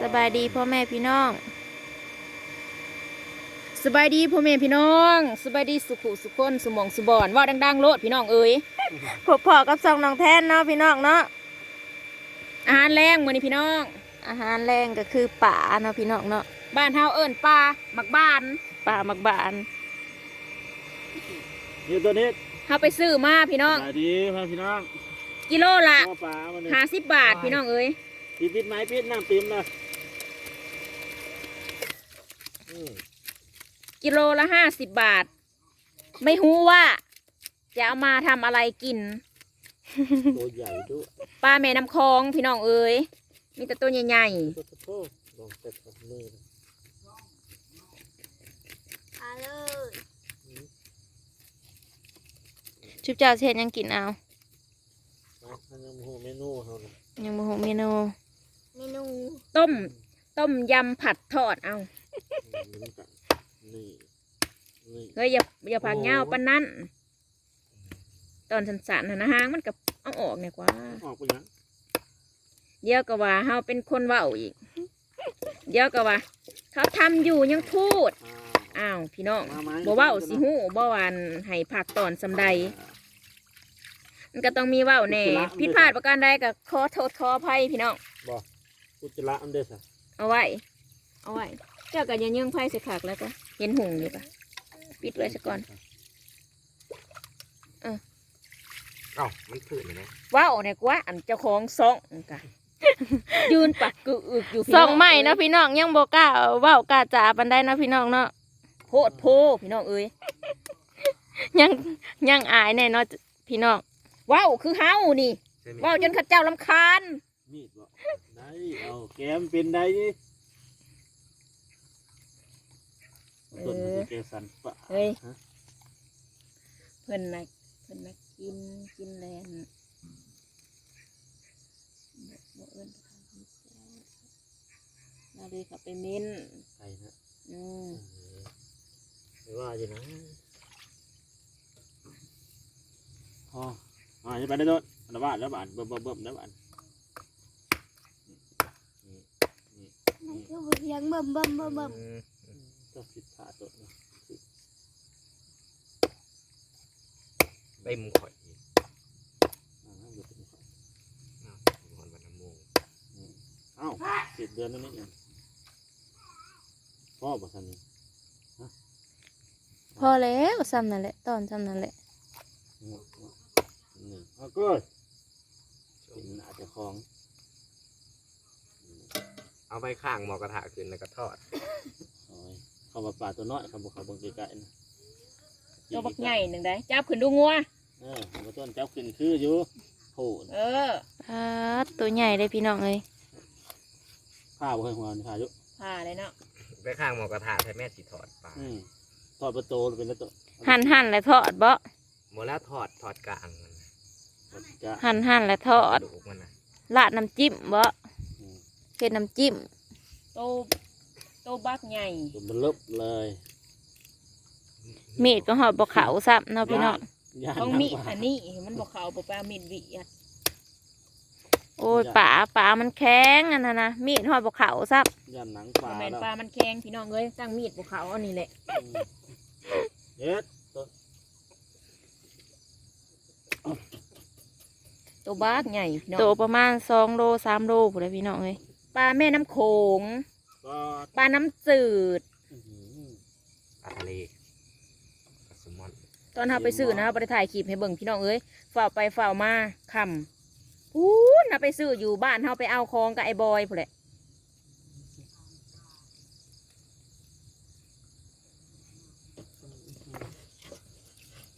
สบายดีพ่อแม่พี่น้อง สบายดีพ่อแม่พี่น้องสบายดีสุขุสุขคนสมองสุบอนเว่าดังๆโลดพี่น้องเอ้ยพบพอกับซองน้องแทนเนาะพี่น้องเนาะอาหารแรงมื้อนี้พี่น้อง อาหารแรงก็คือป่าเนาะพี่น้องเนาะบ้านเฮาเอิ้นปลามักบ้านป่ามักบ้านนี่ตัวนี้เฮาไปซื้อมาพี่น้องสวัสดีพ่อพี่น้องกิโลละพ่อปลามันห้าสิบบาทพี่น้องเอ้ย ปิดปิดไม้ปิดน้ำติมนะอืมกิโลละห้าสิบบาท ไม่รู้ว่า จะเอามาทำอะไรกิน ตัวใหญ่ด้วยปลาแม่น้ำคลองพี่น้องเอ้ยมีแต่ตัวใหญ่ตัวโตลองเต็มกับมือนะๆชุบเจ้าเช็ดยังกินเอานะท่านยังโมโหเมนูเขานะยังโมโหเมนู เมนูต้ม ต้มยำผัดทอดเอาอืมนี่กันนี่นี่เฮ้ยอย่าอย่าผักโอ้เงาปานนั้นตอนสันๆนะนะฮางมันกับเอาออกเนี่ยกว่าออกไปยังเดี๋ยวก็ว่าเฮาเป็นคนเว้าอีก เดี๋ยวก็ว่า เขาทำอยู่ยังพูดอ่าอ้าวพี่น้องมาไหมบ่เว้าสิฮู้บ่วาอันให้ผักตอนสำใดมันก็ต้องมีเว้าแหน่ผิดพลาดประการใดก็ขอโทษขออภัยพี่น้อง อุจจาระอันเดสอะเอาไว้ เอาไว้ เจ้าก็อยังยื่งไพ่ใส่ผักแล้วก็เห็นหุงอยู่ปะปิดไว้ซะก่อน เอ้ามันผืนเลยนะว้าวเนี่ยกว่าอันเจ้าของซองกะยืนปักกึกอึกอยู่พี่ส่น้อองงใหม่เนาะพี่น้องยังบ่กล้าเว้ากล้าจ่าปันได้เนาะพี่น้องเนาะโพดโพพี่น้องเอ้ยยังยังอายแน่เนาะพี่น้องว้าวคือเฮานี่ใช่ไหมว้าวจนเข้าเจ้าลำคาญมีดบ่ได้ เอาแกมเป็นได้ดิต้นมันจะเกสันปะเฮ้ย ฮะเพิ่นน่ะเพิ่นน่ะกินกินแลนบ่บ่เอิ้นเราเลยขับไปเม้นใครนะอืมไม่ว่าอยู่นะพออ่าจะไปได้ด้วยอันละบาทแล้วบาทเบิ่มเบิ่มเบิ่มแล้วบาทนี่นี่ มันคือ เสียงเบิ่มเบิ่มเบิ่มเบิ่มอืมก็ผิดขาดตัวนะได้มุงข่อยอีกอ่าเดี๋ยวเป็นข้ออ้าวหอนวันน้ำมูกเอ้าสิบเดือนนั่นนี่เองพ่อบอกทันนี่พอแล้วซ้ำนั่นแหละตอนซ้ำนั่นแหละนี่เอาก็เป็นอาจจะคลอง เอาไปข้างหมอกระทะขึ้นแล้วก็ทอดโอ้ยเข้ามาป่าตัวน้อยเขาบอกเขาเบิ่งไกลๆนะตัวบักใหญ่หนึ่งได้จับขึ้นดูงัว เออเขามาต้นเจ้าขึ้นคืออยู่โผล่เอออ่าตัวใหญ่เลยพี่น้องเอ้ยผ้าบ่เคยหัวนี่ผ้าอยู่ผ่าเลยเนาะไปข้างหมอกระทะใช้แม่สีทอดปลาอืมทอดประตูเป็นแล้วตัวหั่นหั่นและทอดบ่หมดแล้วทอดทอดกลางมันจะหั่นหั่นและทอดกระดูกมันนะราดน้ำจิ้มบ่อืม เฮ็ดน้ำจิ้ม โตโตบักใหญ่ตัวมันเลิบเลยมีดก็หอดบ่เขาซ้ำเนาะพี่น้องย่านต้องน้ำมีปลาอันนี้มันบอกเขาบอกปลามีดวิอัดโอ้ยป่าป่ามันแข็งอันนั้นนะมีดหอดบ่เขาซ้ย่านหนังปลาแมนแล้วปลามันแข็งพี่น้องเอ้ยตั้งมีดบอกเขาอันนี้แหละอืมเฮ็ดตัวโตบักใหญ่พี่น้อำโตงประมาณสองโลสามโลผู้ใดพี่น้องเอ้ย ปลาแม่น้ำโขงก็ปลาน้ำจืด อื้อหือปลาทะเลปลาแซลมอนตอนเราไปซื้อนะเราไปถ่ายคลิปให้เบิ่งพี่น้องเอ้ยฝ่าไปฝ่ามาคำพูนเราไปซื้ออยู่บ้านเราไปเอาคองกับไอ้บอยผู้นแหละ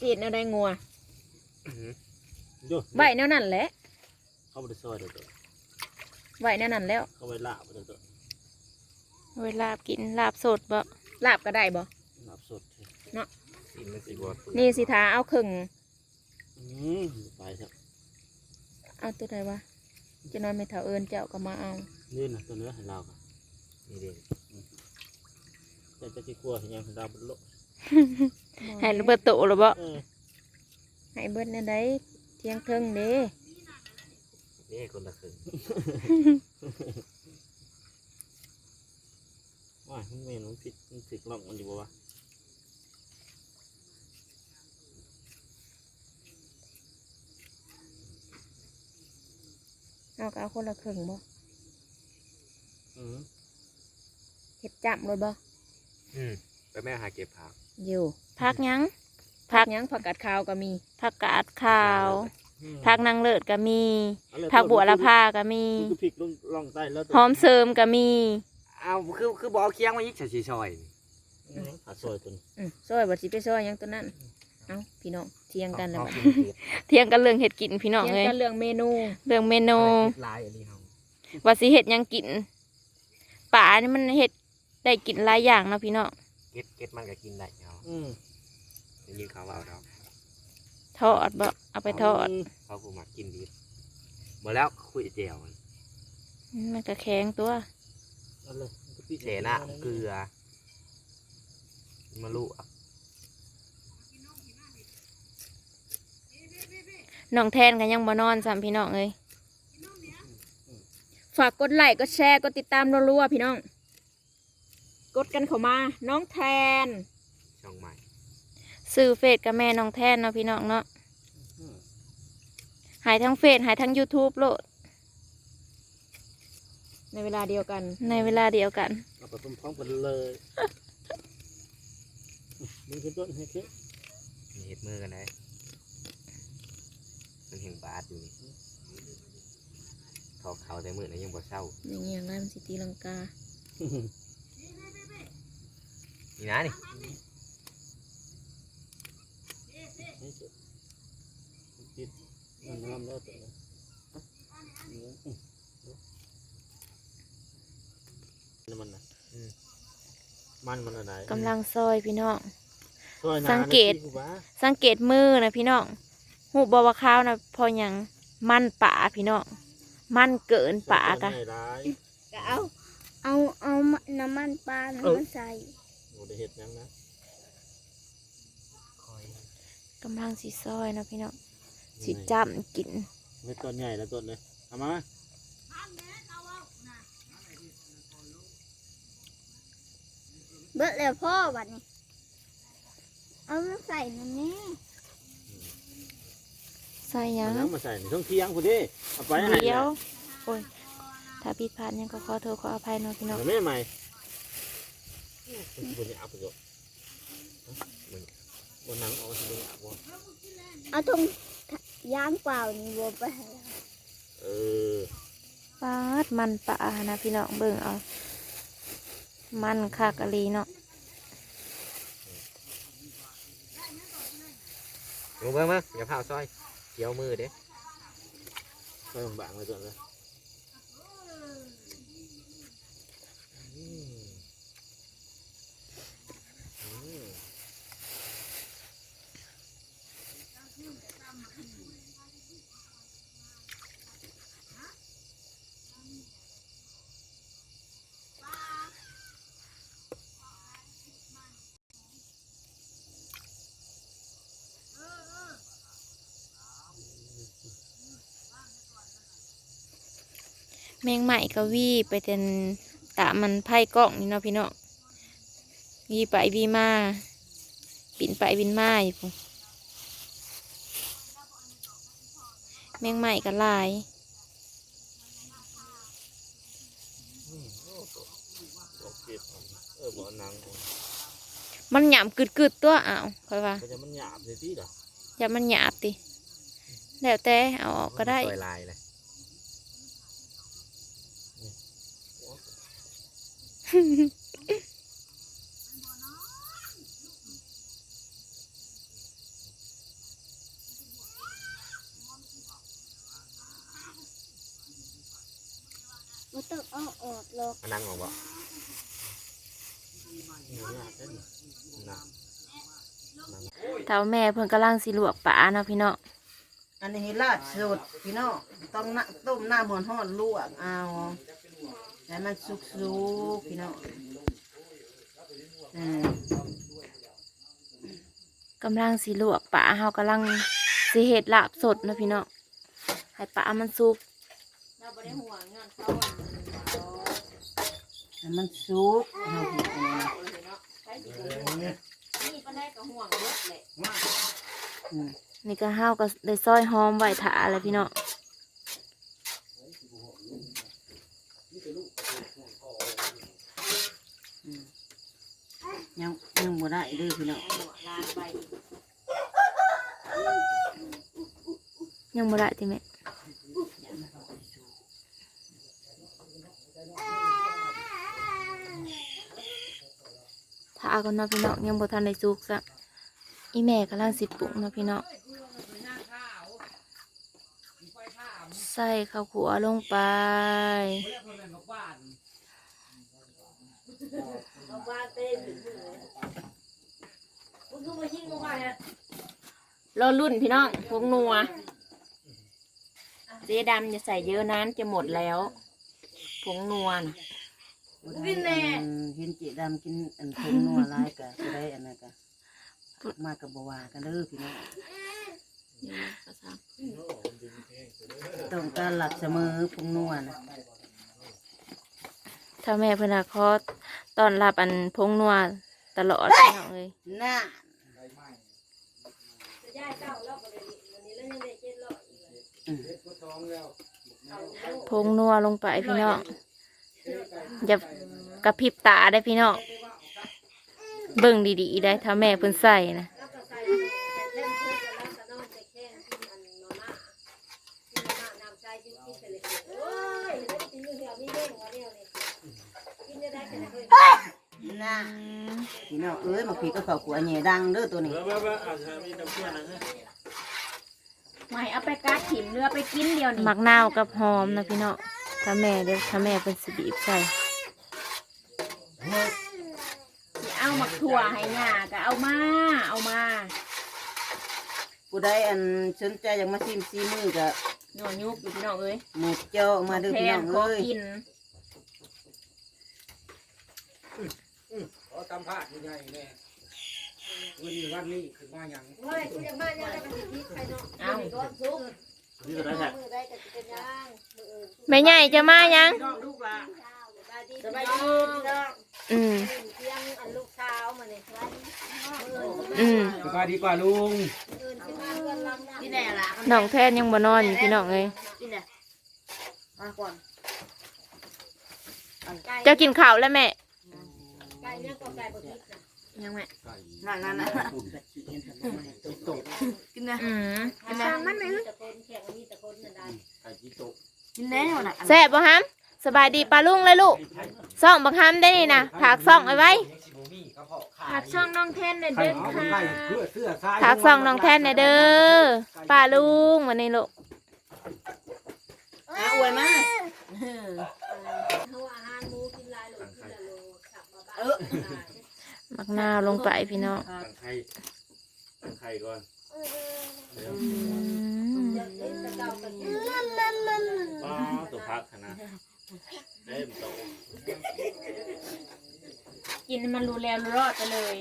จีดแนวใดงัวอื้อหือโย่ไหวแนวนั่นแหละเข้าไปในซอยเดี๋ยวตัว ไหวแนวนั้นแล้วเข้าไปลาบเดี๋ยวตัวเวลาบกินลาบสดบ่ลาบก็ได้บ่ลาบสดสีมันสีบัวเปลือกนี่สิทาเอาครึ่งอืมไปเถอะเอาตัวไหนวะจะนอนไม่เท่าเอินเจ้าก็มาเอานี่นะตัวเนื้อให้เราค่ะนี่เด่นแต่จะที่ครัวเห็นยังให้เราบนโลกให้ระเบิดโตหรือบ่เออให้เบิดเนี่ยได้เที่ยงเทิงเด้ นี่คนละครึ่งเมนูผิดมันผิดล่องมันอยู่บ่วะเอาก็เอาคนละครึ่งบ่อืมเฮ็ดจับเลยบ่อืมไปแม่หาเก็บผักอยู่พักหยังผักหยังผักกาดขาวก็มีผักกาดขาวอืม ผักนางเลิศก็มีเอาเลยผักบัวละพาก็มีมันคือผิดล่องล่องใต้แล้วหอมเสริมก็มีเอาคือคือบอกเอาเคียงมายิกเฉยๆซอยนี่อืมผัดซอยตัวนี้อืมซอยบ่สิไปซอยหยังตัวนั้นเอ้าพี่น้องเที่ยงกันแล้วเอาบัดกินเผ็ดเที่ยงกันเรื่องเห็ดกินพี่น้องเที่ยงเลยกันเรื่องเมนู เรื่องเมนูเผ็ดลายอันนี้เฮาว่าสิเห็ดหยังกินป่านี่มันเห็ดได้กินหลายอย่างเนาะพี่น้องเก็ดเก็ดมันก็กินได้เนาะอืมได้ยินเขาว่าเอาดอก ทอดบ่เอาไปทอดเขากูมากินดีหมดแล้วคุยเจียวมันมันก็แข็งตัวเอาเลยมันก็ผิดเสนะเกลือมะลุอะน้องแทนก็ยังบ่นอนซ้ำพี่น้องเลยฝากกดไลค์กดแชร์กดติดตามรัวๆพี่น้อง กดกันเข้ามา น้องแทนช่องใหม่ ซื้อเฟซกับแม่น้องแทนเนาะพี่น้องเนาะอืมหายทั้งเฟซหายทั้ง YouTube โลดในเวลาเดียวกัน ในเวลาเดียวกัน เอาไปพร้อมๆกันเลยมึงขึ้นต้นให้เค้กมีเห็ดมือกันได้มันเห็นบาดอยู่นี่ถอกเขาแต่มือนะยังบ่เศร้าอย่างเงี้ยง่ายมันสิตีลังกา นี่นะนี่ ให้เถอะผิดมันงามแล้วตัวนี้อืมอืมนี่มันนะอืมมันมันอะไรกำลังซอยพี่น้องซอยหนาสังเกตนะพี่กูบ้าสังเกตมือนะพี่น้องหูบอว่าข้าวนะพออย่างมันป่าพี่น้อง มันเกินป่ากะใส่ร้ายก็เอา เอา เอา น้ำมันปลาน้ำมันใส่โอ้ได้เห็ดหยังนะ คอย กำลังสีซอยนะพี่น้องสีจำกินเห็ดต้นใหญ่แล้วต้นเลยเอามาเบิดแล้วพ่อบัดนี้ เอามาใส่นั่นนี่ใส่หยัเอางหยังมาใส่ในช่องเที่ยงพอดีเอาไปให้เดียว โอ้ย ถ้าผิดพลาดหยังก็ขอโทษขออภัยเนาะพี่น้องเดี๋ยวไม่ใหม่บนนี้เอาไปก่อน บนหนังเอาไปบนนี้เอาบ่เอาตรงย่างเปล่านี่บไปให้เออปาดมันป่านะพี่น้องเบิ่งเอา มันคากะลีเนาะลงเบิ่งมาอย่าพาซอยเกี่ยวมือเด้ไปบางๆเลยต้นเลย แมงใหม่ก็วีไปเต็นตามันไพ่กล้องนี่เนาะพี่น้องวีไปวีมาบินไปบินมาอยู่พุ่นแมงใหม่ก็หลายโอเคเออบ่หนังมันหยามกึดกึดๆตัวอ้าวค่อยว่าก็จะมันหยาบเลยที่ดอกอย่ามันหยาบติแล้วแต่เอาออกก็ได้ซอยลายเลย ไม่ต้องเอาออกหรอกมานั่งออกบ่หยาบได้นี่หนักเท่าแม่เพิ่นกำลังสิลวกปลาเนาะพี่น้องอันนี้ลาดสดพี่น้องต้องนะต้มน้ำหอนหอนๆลวกเอา ให้มันสุกๆพี่น้องอืมกำลังสิลวกปลาเฮากำลังสิเฮ็ดลาบสดเนาะพี่น้องให้ปลามันสุกเราบ่ได้ห่วงเงินเขาให้มันสุกเอาเห็ดอันนี้นะอืมนี่ก็ห้าวก็ได้ซอยหอมไว้ถาอะไรพี่น้อง ยังยังบ่ได้เด้อพี่น้องยังบ่ได้ติแม่ถ้าเอากันเนาะพี่น้องยังบ่ทันได้สุกซะอีแม่กำลังสิปรุงเนาะพี่น้องใส่ข้าวขัวลงไป รอรุ่นพี่น้องพวงนัวเจ๊ดำจะใส่เยอะนั้นจะหมดแล้วผงนัวนะกินแน่เห็นเจดำกินอันเพิ่มนัวหลายกะจะได้อันนั้นกะมากับบัวากันเด้อพี่น้องต้องการหลับเสมอพุงนัวนะถ้าแม่เพิ่นน่ะขอ ต้อนรับอันพงนัวตลอดพี่น้องเอ้ยน่าพงนัวลงไปพี่น้องอย่ากระพริบตาได้พี่น้องเบิ่งดีๆได้ถ้าแม่เพิ่นใส่นะ พี่น้องเอ้ยมาผีก็เขาขัวแหน่ดังเด้อตัวนี้เออแบบอาจจะมีน้ำเชื่อนะฮะไม่เอาไปกัดถิ่มเรือไปกินเดียวนี่มักนาวกับหอมนะพี่น้องถ้าแม่เด้อถ้าแม่เพิ่นสิบีบใส่สิเอาหมักถั่วให้ย่าก็เอามา เอามาผู้ใดอันสนใจอยากมาซิมซีมือก็หน่อยุกอยู่พี่น้องเอ้ยหมดเจ้ามาเด้อแทพี่น้อนงขอเอ้ยกิน ขอตามพาดใหญ่แน่วันนี้วันนี้คือมาอย่างเอานี่ก็ได้แท้แม่ใหญ่จะมายังน้องลูกหลานสบายดีพี่น้องอืมอืมสบายดีกว่าลุงที่ไหนล่ะน้องแทนยังบ่นอนอยู่พี่น้องเอ้ยมาก่อนเจะกินข้าวแล้วแม่ ยังไงนั่นนั่นนั่นอืมช่างมันไหมไข่จีโตะกินแล้วน่ะแซ่บบ่ฮัมสบายดีปลาลุงเลยลูกซ่องบักฮัมได้นี่นะถากซ่องเอาไว้ผักช่องน้องเทนเด็ดไข่เด็ดเอาค่ะไข่เพื่อเสื้อซ้ายถากซ่องน้องแทนแน่เด้อป้าลุงวันนี้ลูกอาอวยมา มักนาวลงไปพี่น้องตั้งไข่ตั้งไข่ก่อนเดี๋ยวอืมป้าตัวพักขนาดเต็มโตะกินให้มันรู้แล้วรู้รอดไปเลย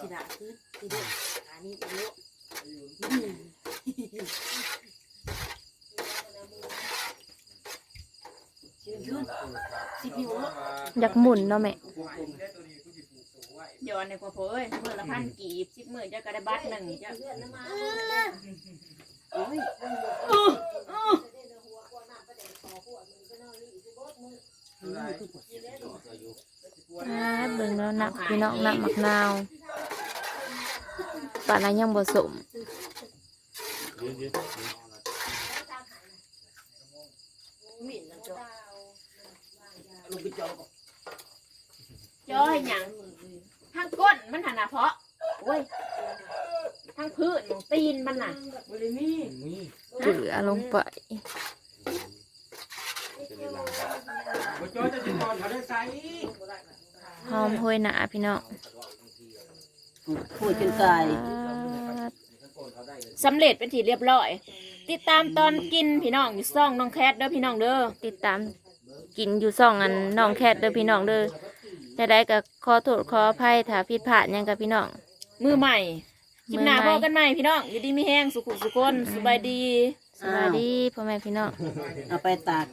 สิดาคือสิเด้ออันนี้เยอะชื่นชื่นสิพิวเนาะ อยากหมุนเนาะแม่ย้อนในกว่าโพเอ้ยเมื่อละพันกีบสิบหมื่นจะกระได้บัตรหนึ่งจะโอ้ยอ่าเบิ่งแล้วนักพี่น้องนักมักนาวป่านนั้นยังบ่สมยืนยืนมีดนะจ๊ะ ลุงไปจอ จ้อยหยังทางก้นมันหันนะเพาะโอ้ยทางพื้นของตีนมันน่ะบริมีมีเกลือลงไปจะมีหลังบ่จอยจะติดก่อนเขาได้ใส่หอมโหยหนาพี่น้องพูดจนกายสำเร็จเป็นทีเรียบร้อย ติดตามตอนกินพี่น้องอยู่ซ่องน้องแคทเด้อพี่น้องเด้อติดตามกินอยู่ซ่องอันน้องแคทเด้อพี่น้องเด้อ จะได้กับขอโทษขออภัยถ้าผิดพลาดหยังกับพี่น้อง มือใหม่คลิปหน้ามือใหม่ พอกันใหม่พี่น้องอยู่ดีมีแห้งสุขุสุคนสบายดี สวัสดีพ่อแม่พี่น้อง เอาไปตาก